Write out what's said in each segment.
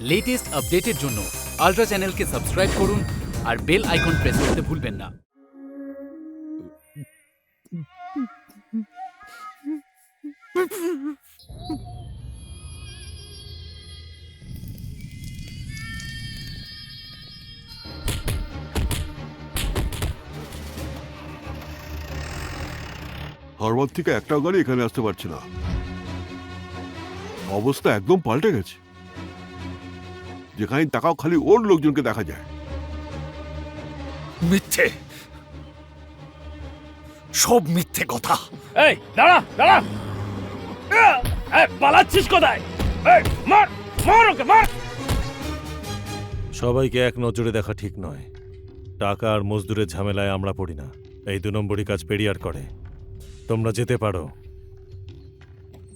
Latest আপডেটের জন্য ultra চ্যানেলকে সাবস্ক্রাইব করুন আর বেল আইকন প্রেস করতে ভুলবেন না। হারবার থেকে একটাও গাড়ি এখানে আসতে পারছে না। অবস্থা একদম পাল্টে গেছে। যেখানে তাকাও খালি ওর লোকজনকে দেখা যায়। মিথ্যে। সব মিথ্যে কথা। এই দাঁড়া দাঁড়া! এই, পালাচ্ছিস কোথায়? এই, মার মার ওকে মার। সবাইকে এক নজরে দেখা ঠিক নয়। টাকা আর মজদুরের ঝামেলায় আমরা পড়ি না। এই দু নম্বরই কাজ পেরিয়ার করে। তোমরা যেতে পারো।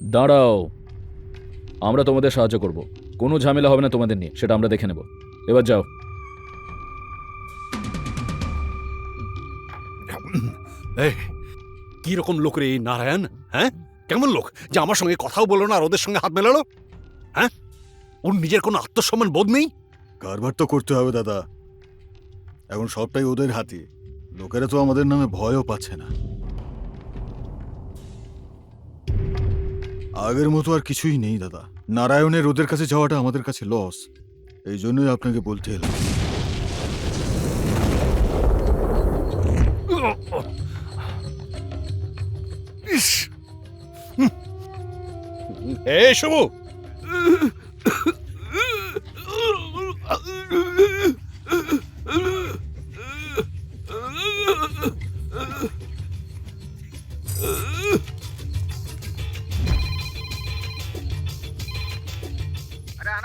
দাঁড়াও। আমরা তোমাদের সাহায্য করব। কোনো ঝামেলা হবে না তোমাদের নিয়ে সেটা আমরা দেখে নেব। এবার যাও। এই কি রকম লোক রে এই নারায়ণ হ্যাঁ? কেমন লোক? যে আমার সঙ্গে কথাও বলল না আর ওদের সঙ্গে হাত মেলালো? হ্যাঁ? ওর নিজের কোনো আত্মসম্মান বোধ নেই? কারবার তো করতে হবে দাদা। এখন সবটাই ওদের হাতে। লোকেরা তো আমাদের নামে ভয়ও পাচ্ছে না। আগের মতো আর কিছুই নেই দাদা। নারায়ণের ওদের কাছে যাওয়াটা আমাদের কাছে লস এই জন্যই আপনাকে বলতে এলাম। ইস!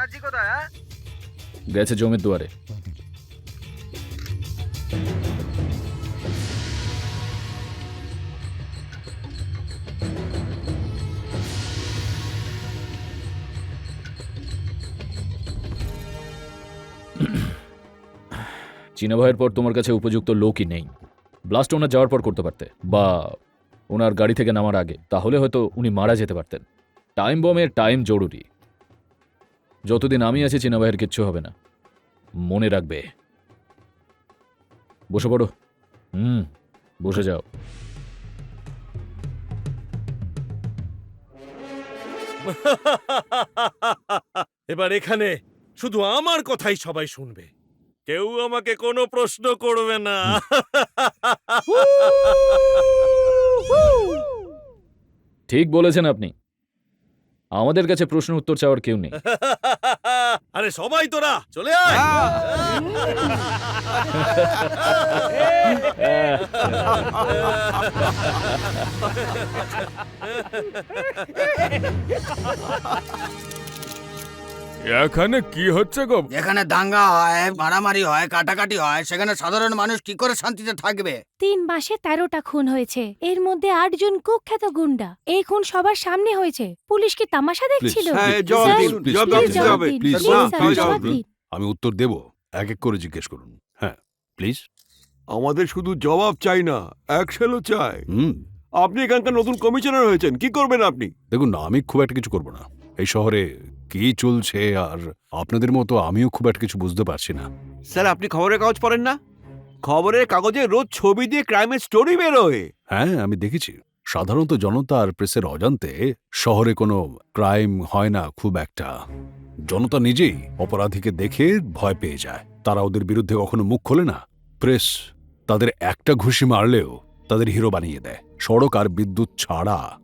এই শুভু গেছে জমির দুয়ারে। চীনা ভাইয়ের পর তোমার কাছে উপযুক্ত লোকই নেই। ব্লাস্ট ওনার যাওয়ার পর করতে পারতে। বা ওনার গাড়ি থেকে নামার আগে। তাহলে হয়তো উনি মারা যেতে পারতেন। টাইম বমের টাইম জরুরি। যতদিন আমি আছি চীনা ভাইয়ের কিচ্ছু হবে না। মনে রাখবে। বসে পড়ো। হুম বসে যাও। এবার এখানে শুধু আমার কথাই সবাই শুনবে। কেউ আমাকে কোনো প্রশ্ন করবে না। ঠিক বলেছেন আপনি। আমাদের কাছে প্রশ্ন উত্তর চাওয়ার কেউ নেই। আরে সবাই তোরা চলে আয়। এখানে কি হচ্ছে গো? যেখানে দাঙ্গা হয় মারামারি হয় কাটাকাটি হয় সেখানে সাধারণ মানুষ কি করে শান্তিতে থাকবে? তিন মাসে তেরোটা খুন হয়েছে। এর মধ্যে আটজন কুখ্যাত গুন্ডা। এই খুন সবার সামনে হয়েছে। পুলিশ কি তামাশা দেখছিল? হ্যাঁ। আমি উত্তর দেব। এক এক করে জিজ্ঞেস করুন। হ্যাঁ প্লিজ আমাদের শুধু জবাব চাই না অ্যাকশনও চাই। হুম। আপনি এখানকার নতুন কমিশনার হয়েছেন কি করবেন আপনি? দেখুন না আমি খুব একটা কিছু করব না। এই শহরে কি চলছে আর আপনাদের মতো আমিও খুব একটা কিছু বুঝতে পারছি না। স্যার আপনি খবরের কাগজ পড়েন না? খবরের কাগজে রোজ ছবি দিয়ে ক্রাইমের স্টোরি বেরোয়। হ্যাঁ আমি দেখেছি। সাধারণত জনতা আর প্রেসের অজান্তে শহরে কোনো ক্রাইম হয় না খুব একটা। জনতা নিজেই অপরাধীকে দেখে ভয় পেয়ে যায়। তারা ওদের বিরুদ্ধে কখনো মুখ খোলে না। প্রেস তাদের একটা ঘুষি মারলেও তাদের হিরো বানিয়ে দেয়। সড়ক আর বিদ্যুৎ ছাড়া।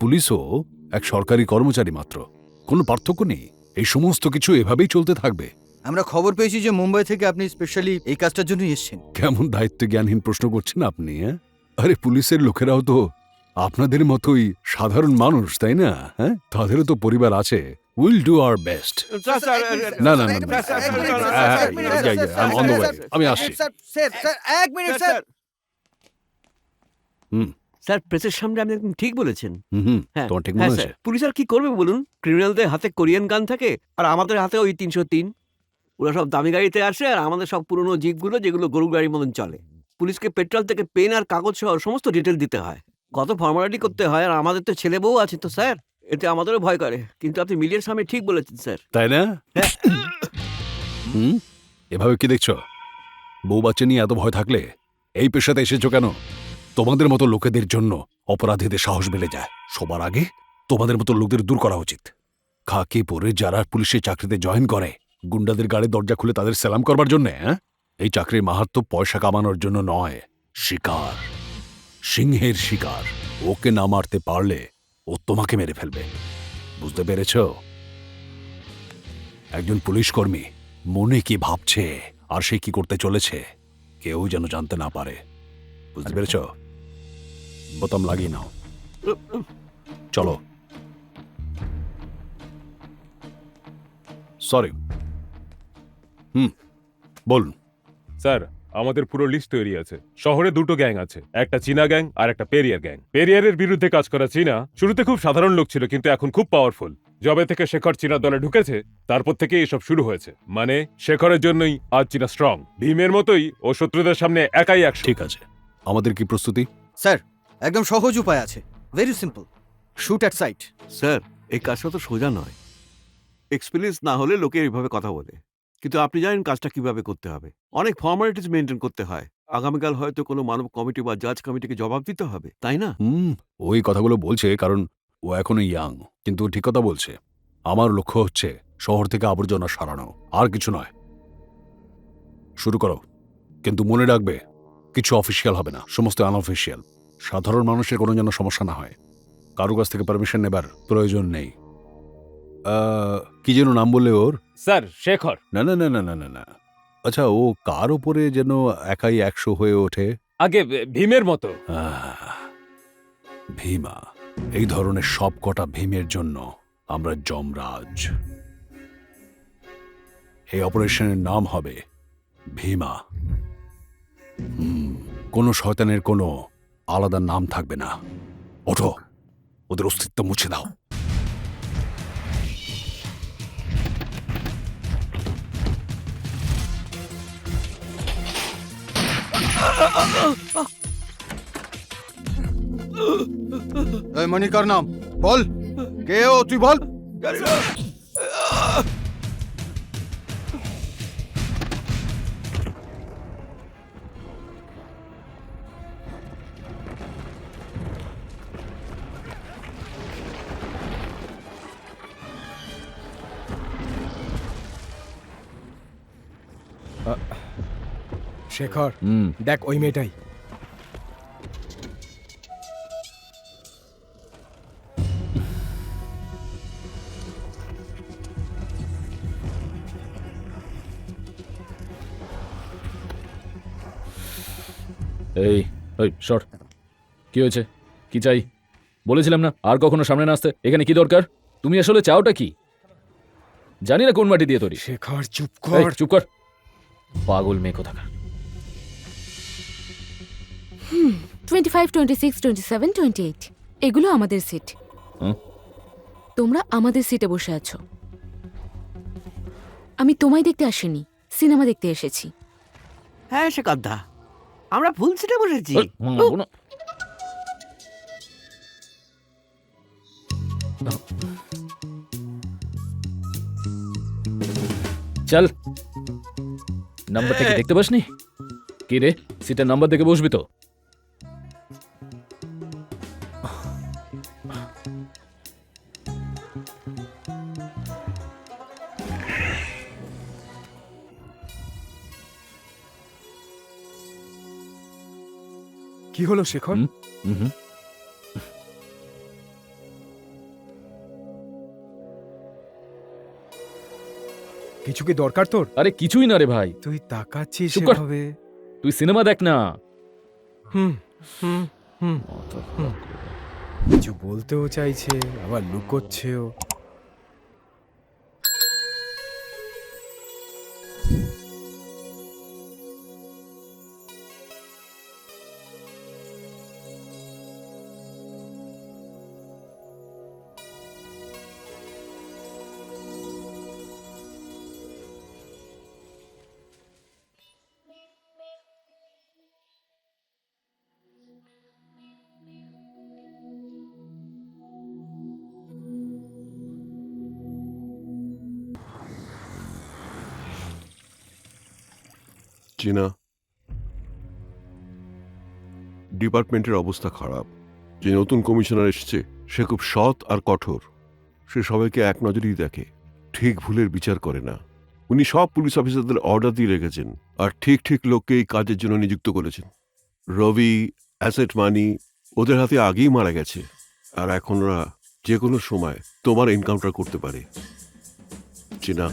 পুলিশও এক সরকারি কর্মচারী মাত্র। কোনো পার্থক্য নেই। এই সমস্ত কিছু এভাবেই চলতে থাকবে। আমরা খবর পেয়েছি যে মুম্বাই থেকে আপনি স্পেশালি এই কাজটার জন্য এসেছেন। কেমন দায়িত্ব জ্ঞানহীন প্রশ্ন করছেন আপনি হ্যাঁ? আরে পুলিশের লোকেরাও তো আপনাদের মতোই সাধারণ মানুষ তাই না হ্যাঁ? তাদেরও তো পরিবার আছে। উইল ডু আওয়ার বেস্ট না না না হ্যাঁ. আমি আসছি। মিনিট স্যার প্রেসের সামনে আপনি একদম ঠিক বলেছেন। হুম হ্যাঁ তোমার ঠিক হ্যাঁ, স্যার। পুলিশ আর কি করবে বলুন? ক্রিমিনালদের হাতে কোরিয়ান গান থাকে আর আমাদের হাতে ওই তিনশো তিন। ওরা সব দামি গাড়িতে আসে আর আমাদের সব পুরনো জিপগুলো যেগুলো গরু গাড়ির মতন চলে। পুলিশকে পেট্রোল থেকে পেন আর কাগজ সহ সমস্ত ডিটেল দিতে হয়। কত ফর্মালিটি করতে হয় আর আমাদের তো ছেলে বউ আছে তো স্যার। এতে আমাদেরও ভয় করে। কিন্তু আপনি মিডিয়ার সামনে ঠিক বলেছেন স্যার। তাই না? হুম? এভাবে কি দেখছ? বউ বাচ্চা নিয়ে এত ভয় থাকলে এই পেশাতে এসেছ কেন? তোমাদের মতো লোকেদের জন্য অপরাধীদের সাহস বেড়ে যায়। সবার আগে তোমাদের মতো লোকদের দূর করা উচিত। খাকি পরে যারা পুলিশের চাকরিতে জয়েন করে, গুন্ডাদের গাড়ির দরজা খুলে তাদের সেলাম করবার জন্য হ্যাঁ? এই চাকরির মাহাত্ম পয়সা কামানোর জন্য নয়, শিকার। সিংহের শিকার। ওকে না মারতে পারলে ও তোমাকে মেরে ফেলবে। বুঝতে পেরেছ? একজন পুলিশ কর্মী মনে কি ভাবছে আর সে কি করতে চলেছে, কেউ যেন জানতে না পারে। বুঝতে পেরেছ? বোতাম লাগিয়ে নাও। চলো। সরি। হুম বলুন। স্যার আমাদের পুরো লিস্ট তৈরি আছে। শহরে দুটো গ্যাং আছে একটা চীনা গ্যাং আর একটা পেরিয়ার গ্যাং। পেরিয়ারের বিরুদ্ধে কাজ করা চীনা শুরুতে খুব সাধারণ লোক ছিল কিন্তু এখন খুব পাওয়ারফুল যবে থেকে শেখর চীনা দলে ঢুকেছে তারপর থেকে এসব শুরু হয়েছে। মানে শেখরের জন্যই আজ চীনা স্ট্রং ভীমের মতোই ও শত্রুদের সামনে একাই এক ঠিক আছে। আমাদের কি প্রস্তুতি? স্যার একদম সহজ উপায় আছে। Very simple shoot at sight sir এই কাজটা তো সোজা নয়। এক্সপিরিয়েন্স না হলে লোকে এইভাবে কথা বলে। কিন্তু আপনি জানেন কাজটা কীভাবে করতে হবে। অনেক ফর্মালিটিস মেনটেন করতে হয়। আগামীকাল হয়তো কোনো মানব কমিটি বা জাজ কমিটিকে জবাব দিতে হবে তাই না? হুম ওই কথাগুলো বলছে কারণ ও এখনও ইয়াং কিন্তু ঠিক কথা বলছে। আমার লক্ষ্য হচ্ছে শহর থেকে আবর্জনা সরানো আর কিছু নয়। শুরু করো। কিন্তু মনে রাখবে কিছু অফিসিয়াল হবে না। সমস্ত আনঅফিসিয়াল সাধারণ মানুষের কোনো যেন সমস্যা না হয়। কারও কাছ থেকে পারমিশন নেবার প্রয়োজন নেই। কি যেন নাম বললে ওর? স্যার শেখর। না না না না না না না। আচ্ছা ও কার ওপরে যেন একাই একশো হয়ে ওঠে? আগে ভীমের মতো। ভীমা এই ধরনের সব কটা ভীমের জন্য আমরা যমরাজ। এই অপারেশনের নাম হবে ভীমা। কোনো শয়তানের কোনো আলাদা নাম থাকবে না। ওঠো, ওদের অস্তিত্ব মুছে দাও। এই মনিকার নাম, বল। কে ও, তুই বল। শেখর হুম। দেখ ওই মেয়েটাই। এই ওই শর্ট কি হয়েছে? কি চাই? বলেছিলাম না আর কখনো সামনে না আসতে। এখানে কি দরকার? তুমি আসলে চাওটা কি? জানি না কোন মাটি দিয়ে তৈরি। শেখর চুপ কর। চুপ কর। পাগল মেয়ে কোথাকার? Twenty five twenty six twenty seven twenty eight এগুলো আমাদের সিট তোমরা আমাদের সিটে বসে আছো। আমি তোমায় দেখতে আসিনি সিনেমা দেখতে এসেছি। হ্যাঁ সে কথা আমরা ফুল সিটে বসেছি। চল নাম্বারটা কি দেখতে পাসনি কি রে সিটের নাম্বার দেখে বসবি তো? কি হলো শেখর? হুম? কিছু কি দরকার তোর? আরে কিছুই না রে ভাই। তুই তাকাচ্ছিস চুপ কর। এভাবে। তুই সিনেমা দেখ না। হুম হুম হুম কিছু বলতেও চাইছে আবার লুকোচ্ছেও। চীনা। ডিপার্টমেন্টের অবস্থা খারাপ। যে নতুন কমিশনার এসেছে, সে খুব সৎ আর কঠোর। সে সবাইকে এক নজরেই দেখে, ঠিক ভুলের বিচার করে না। উনি সব পুলিশ অফিসারদের অর্ডার দিয়ে রেখেছেন, আর ঠিক ঠিক লোককে এই কাজের জন্য নিযুক্ত করেছেন। রবি, অ্যাসেট মানি, ওদের হাতে আগেই মারা গেছে। আর এখন ওরা যে কোনো সময় তোমার এনকাউন্টার করতে পারে। চীনা,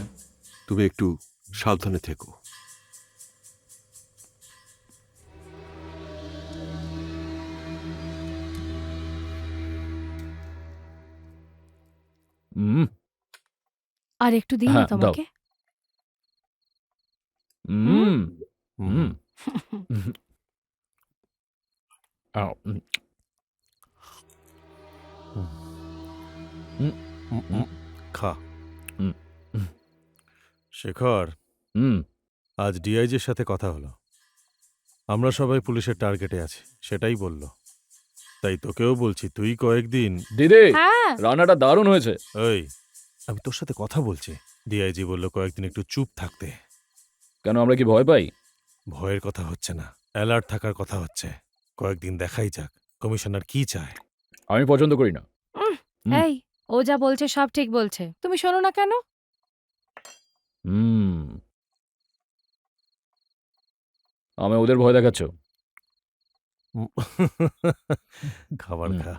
তুমি একটু সাবধানে থেকো। হুম। আর একটু দিই হ্যাঁ, তোমাকে? হুম। হুম? আও, উম, খা হুম, হুম। শেখর। হুম। আজ ডিআইজির সাথে কথা হলো। আমরা সবাই পুলিশের টার্গেটে আছি সেটাই বলল। তাই তোকেও বলছি তুই কয়েকদিন দিদি হ্যাঁ। রান্নাটা দারুণ হয়েছে। ওই আমি তোর সাথে কথা বলছি। ডিআইজি বলল কয়েকদিন একটু চুপ থাকতে। কেন আমরা কি ভয় পাই? ভয়ের কথা হচ্ছে না অ্যালার্ট থাকার কথা হচ্ছে। কয়েকদিন দেখাই যাক কমিশনার কি চায়? আমি পছন্দ করি না। হুম। এই ও যা বলছে সব ঠিক বলছে। তুমি শোনো না কেন? হুম। আমি ওদের ভয় দেখাচ্ছ। খাবার খা।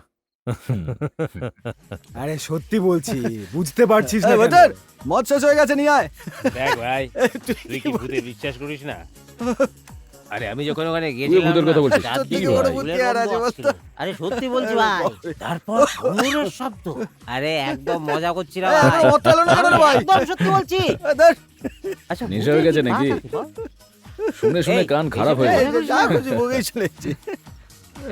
আরে সত্যি বলছি বুঝতে পারছিস না? ওদের! মদ শেষ হয়ে গেছে নিয়ে আয় দেখ ভাই তুই কি ভূতে বিশ্বাস করিস না? আরে আমি যখন ওখানে গিয়েছিলাম ভূতের কথা বলছিস। আর সত্যি বলছি ভাই তারপর ঘুমের শব্দ। আরে একদম মজা করছিলাম ভাই। মদ না কেন ভাই? একদম সত্যি বলছি। আচ্ছা নেশা হয়ে গেছে নাকি? শুনে শুনে কান খারাপ হয়ে গেছে যা খুশি চলেছে।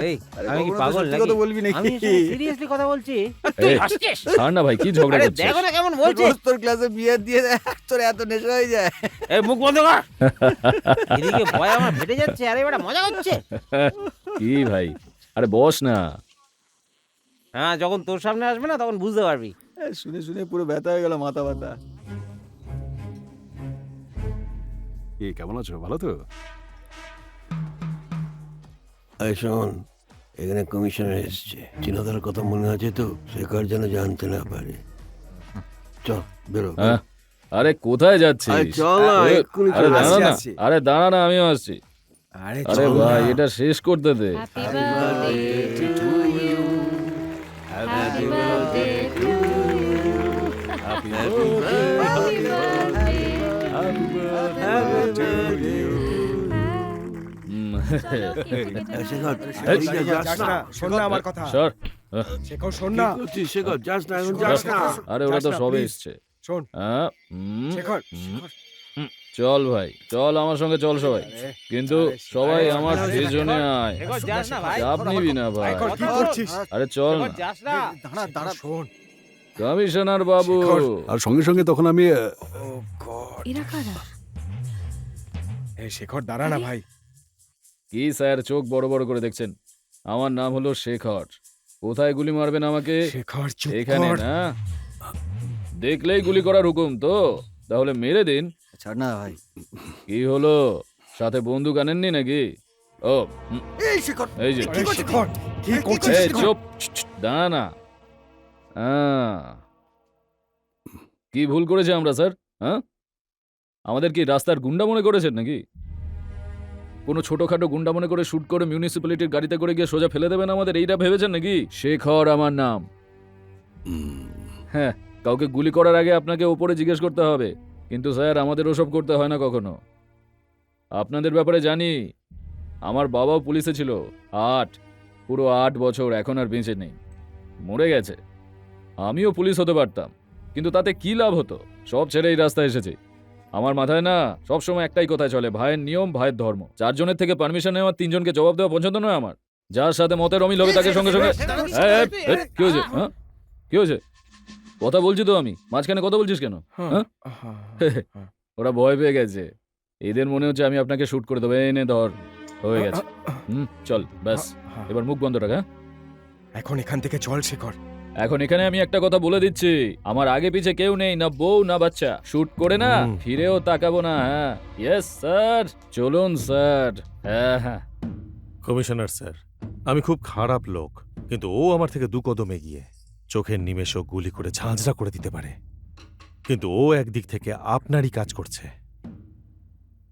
এই আমি কি পাগল নাকি? কথা বলবি নাকি? আমি সিরিয়াসলি কথা বলছি। এই, হাসছিস? ছাড় না ভাই কি ঝগড়া আরে করছিস? দেখো না কেমন বলছিস তোর ক্লাসে বিয়ার দিয়ে তোর এত নেশা হয়ে যায়। এই মুখ বন্ধ কর। এদিকে ভয় আমার ফেটে যাচ্ছে আরে এটা মজা হচ্ছে। কি ভাই? আরে বস না। হ্যাঁ যখন তোর সামনে আসবে না তখন বুঝতে পারবি। শুনে শুনে পুরো ব্যথা হয়ে গেল মাথা ব্যথা। কি কেমন আছো? ভালো তো? এই শোন এখানে কমিশনার এসছে। চিনাদার কথা মনে আছে তো সে কার যেন জানতে না পারে। চল বেরো। হ্যাঁ আরে কোথায় যাচ্ছিস? আরে চল না, আরে, এক্ষুনি আরে চলে দাঁড়া আসছি, না আসছি। আরে দাঁড়া না আমিও আসছি। আরে আরে চল ভাই এটা শেষ করতে দে। হ্যাপি বার্থডে শোন না আমার কথা। সর শেখর শোন কি শেখর? যাস না এখন যাস না। আরে ওরা তো সবে এসছে। শোন। হ্যাঁ শেখর চল ভাই চল আমার সঙ্গে চল সবাই। কিন্তু সবাই আমার পেছনে আয়। না ভাই চাপ নিবি না ভাই। শেখর, কি করছিস? আরে চল না। কমিশনার বাবু। আর সঙ্গে সঙ্গে তখন আমি এরা কারা? এই শেখর দাঁড়া না ভাই। কি স্যার চোখ বড় বড় করে দেখছেন? আমার নাম হলো শেখর। কোথায় গুলি মারবেন আমাকে? শেখর চুপ এখানে কর। না? দেখলেই গুলি করার হুকুম তো। তাহলে মেরে দিন। ছাড় না ভাই। কি হলো? সাথে বন্দুক আনেননি নাকি? ও হুম, এই শিখর এই যে শেখর কি করছিস? এই, শেখর? চুপ। দাঁড়া। না আহ, কি ভুল করেছে আমরা স্যার? হ্যাঁ? আমাদের কি রাস্তার গুন্ডা মনে করেছেন নাকি? কোনো ছোটখাটো গুন্ডা মনে করে শ্যুট করে মিউনিসিপ্যালিটির গাড়িতে করে গিয়ে সোজা ফেলে দেবেন আমাদের? এইটা ভেবেছেন নাকি? শেখর আমার নাম। হ্যাঁ কাউকে গুলি করার আগে আপনাকে ওপরে জিজ্ঞেস করতে হবে। কিন্তু স্যার, আমাদের ওসব করতে হয় না কখনো। আপনাদের ব্যাপারে জানি। আমার বাবাও পুলিশে ছিল। আট। পুরো আট বছর এখন আর বেঁচে নেই। মরে গেছে। আমিও পুলিশ হতে পারতাম। কিন্তু তাতে কি লাভ হতো? সব ছেড়ে এই রাস্তায় এসেছি। আমার মাথায় না সবসময় একটাই কথায় চলে ভাইয়ের নিয়ম ভাইয়ের ধর্ম। চারজনের থেকে পারমিশন নেওয়া তিনজনকে জবাব দেওয়া পছন্দ নয় আমার। যার সাথে মতের অমিল হবে তাকে সঙ্গে সঙ্গে কি হয়েছে? হ্যাঁ? কি হয়েছে? কথা বলছি তো আমি। মাঝখানে কথা বলছিস কেন? হ্যাঁ? ওরা ভয় পেয়ে গেছে। এদের মনে হচ্ছে আমি আপনাকে শ্যুট করে দেবো। এনে ধর হয়ে গেছে। হুম চল ব্যাস। এবার মুখ বন্ধ রাখ হ্যাঁ? এখন এখান থেকে চল শেখর। এখন এখানে আমি একটা কথা বলে দিচ্ছি। আমার আগে পিছে কেউ নেই না বউ না বাচ্চা। শুট করে না ফিরেও তাকাবো না হ্যাঁ। ইয়েস স্যার চলুন স্যার হ্যাঁ হ্যাঁ। কমিশনার স্যার আমি খুব খারাপ লোক কিন্তু ও আমার থেকে দু কদম এগিয়ে। চোখের নিমেষও গুলি করে ঝাঁঝরা করে দিতে পারে। কিন্তু ও একদিক থেকে আপনারই কাজ করছে।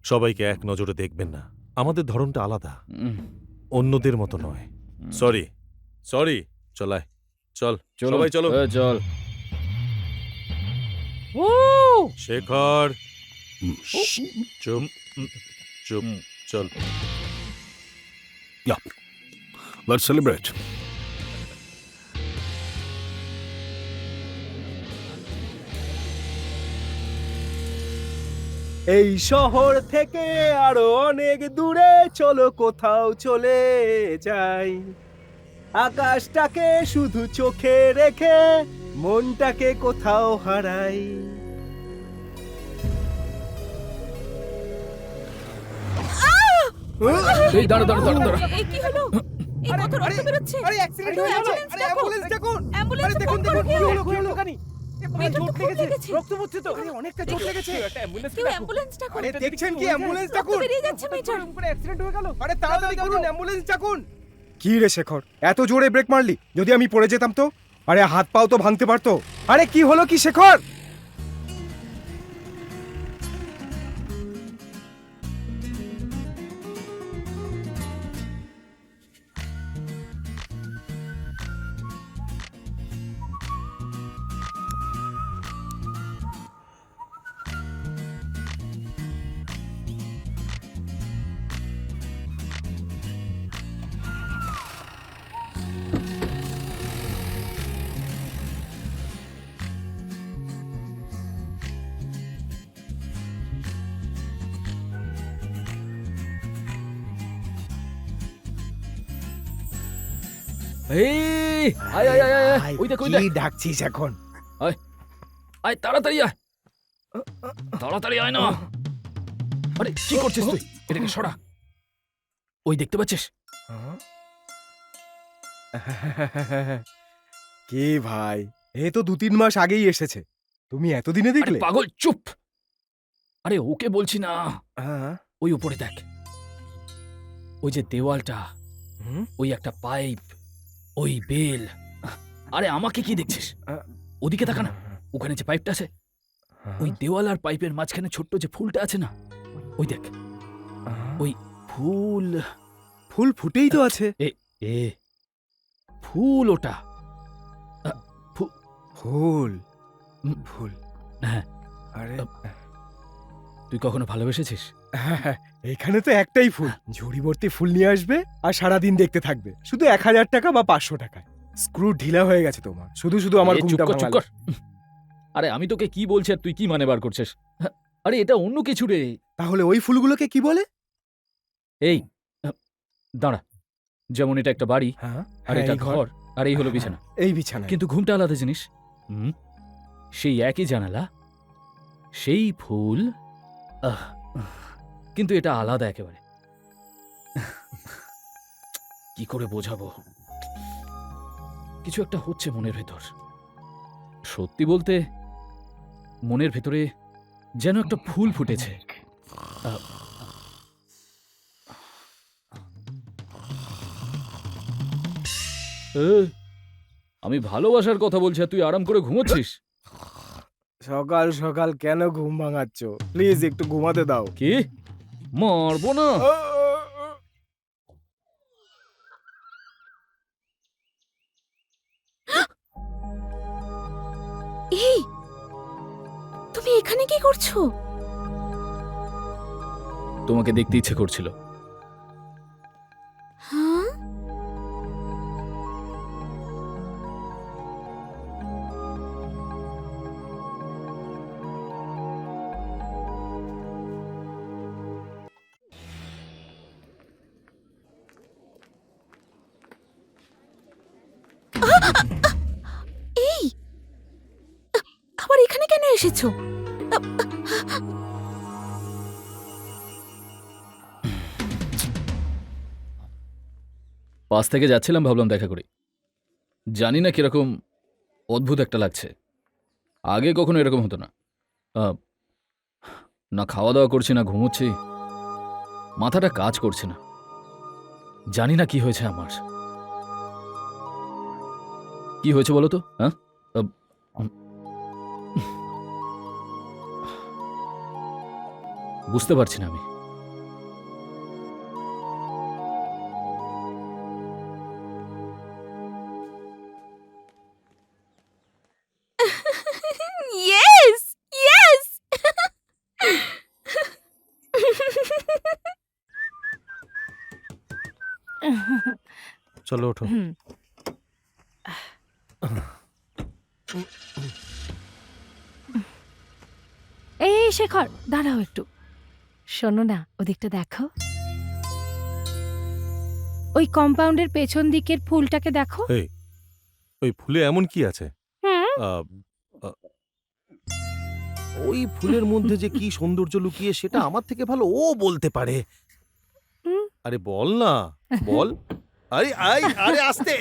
সবাইকে এক নজরে দেখবেন না। আমাদের ধরনটা আলাদা। অন্যদের মতো নয়। সরি সরি চলায় চল চলুন। সবাই চলো। চল শেখর। চুপ চুপ। চল। লেটস সেলিব্রেট এই শহর থেকে আরও অনেক দূরে চলো কোথাও চলে যাই। আকাশটাকে শুধু চোখে রেখে মনটাকে কোথাও হারাই। এই দাঁড়া দাঁড়া দাঁড়া দাঁড়া এই কি হলো? এই কত রক্ত বেরোচ্ছে? আরে অ্যাক্সিডেন্ট হয়ে আরে অ্যাম্বুলেন্স ডাকুন অ্যাম্বুলেন্স আরে দেখুন দেখুন কি হলো কি হলো কানি? চোট লেগেছে। লেগেছে। রক্ত পড়ছে তো? আরে অনেকটা চোট লেগেছে। একটা অ্যাম্বুলেন্স কেউ অ্যাম্বুলেন্স ডাকুন। আরে দেখছেন কি? অ্যাম্বুলেন্স ডাকুন। বেরিয়ে যাচ্ছে মেয়েটার করে অ্যাক্সিডেন্ট হয়ে গেল আরে তাড়াতাড়ি করুন। অ্যাম্বুলেন্স ডাকুন। কি রে শেখর? এত জোরে ব্রেক মারলি? যদি আমি পড়ে যেতাম তো? আরে হাত পাও তো ভাঙতে পারতো। আরে কি হলো কি শেখর? এই আয় আয় আয় আয়, আয়। ওই দেখ ওই দেখ। কি ডাকছিস এখন? আয় তাড়াতাড়ি আয়। তাড়াতাড়ি আয় না। আরে কি করছিস তুই? এটাকে সরা। ওই দেখতে পাচ্ছিস? কে ভাই এ তো দু তিন মাস আগেই এসেছে। তুমি এতদিনে দেখলে? পাগল চুপ। আরে ওকে বলছি না। হ্যাঁ। ওই উপরে দেখ। ওই যে দেওয়ালটা? ওই একটা পাইপ। ওই বেল। আরে আমাকে কি দেখছিস? ওদিকে তাকা না ওখানে যে পাইপটা আছে ওই দেওয়াল আর পাইপের মাঝখানে ছোট্ট যে ফুলটা আছে না ওই দেখ। ওই ফুল ফুল ফুটেই তো আছে। এ এ ফুল ওটা। ফুল। ফুল। হ্যাঁ। আরে। তুই কখনো ভালোবেসেছিস? এখানে তো একটাই ফুল। ঝুড়ি ভর্তি ফুল নিয়ে আসবে আর সারাদিন দেখতে থাকবে। শুধু এক হাজার টাকা বা পাঁচশো টাকায়। স্ক্রু ঢিলা হয়ে গেছে তোমার। শুধু শুধু আমার ঘুমটা ভাঙালে। আরে আমি তোকে কি বলছি আর তুই কি মানে বার করছিস? হ্যাঁ, আরে এটা অন্য কিছু রে। তাহলে ওই ফুলগুলোকে কি বলে? এই দাঁড়া। যেমন এটা একটা বাড়ি হ্যাঁ আর এটা ঘর। আর এই হলো বিছানা। এই বিছানা কিন্তু ঘুমটা আলাদা জিনিস। হুম? সেই একই জানালা সেই ফুল আহ, কিন্তু এটা আলাদা একেবারে। কি করে বোঝাবো? কিছু একটা হচ্ছে মনের ভেতর। সত্যি বলতে মনের ভেতরে যেন একটা ফুল ফুটেছে। আমি ভালোবাসার কথা বলছি আর তুই আরাম করে ঘুমোচ্ছিস? সকাল সকাল কেন ঘুম ভাঙাচ্ছ? প্লিজ একটু ঘুমাতে দাও। কি? মারবো না। এই তুমি এখানে কি করছ? তোমাকে দেখতে ইচ্ছে করছিল। এসেছ? পাশ থেকে যাচ্ছিলাম, ভাবলাম দেখা করি। জানি না কীরকম অদ্ভুত একটা লাগছে। আগে কখনো এরকম হতো না। না খাওয়া দাওয়া করছি, না ঘুমোচ্ছি। মাথাটা কাজ করছে না। জানি না কি হয়েছে আমার। কি হয়েছে বলো তো হ্যাঁ? বুঝতে পারছি না আমি। ইয়েস ইয়েস চলো ওঠো। এই এই, শেখর দাঁড়াও একটু। শোনো না ওদিকটা দেখো। ওই কম্পাউন্ডের পেছন দিকের ফুলটাকে দেখো। এই ওই ফুলে এমন কি আছে? হুম। আহ, আহ, ওই ফুলের মধ্যে যে কি সৌন্দর্য লুকিয়ে সেটা আমার থেকে ভালো ও বলতে পারে। হুম। আরে বল না বল। আরে আই আরে আসতে।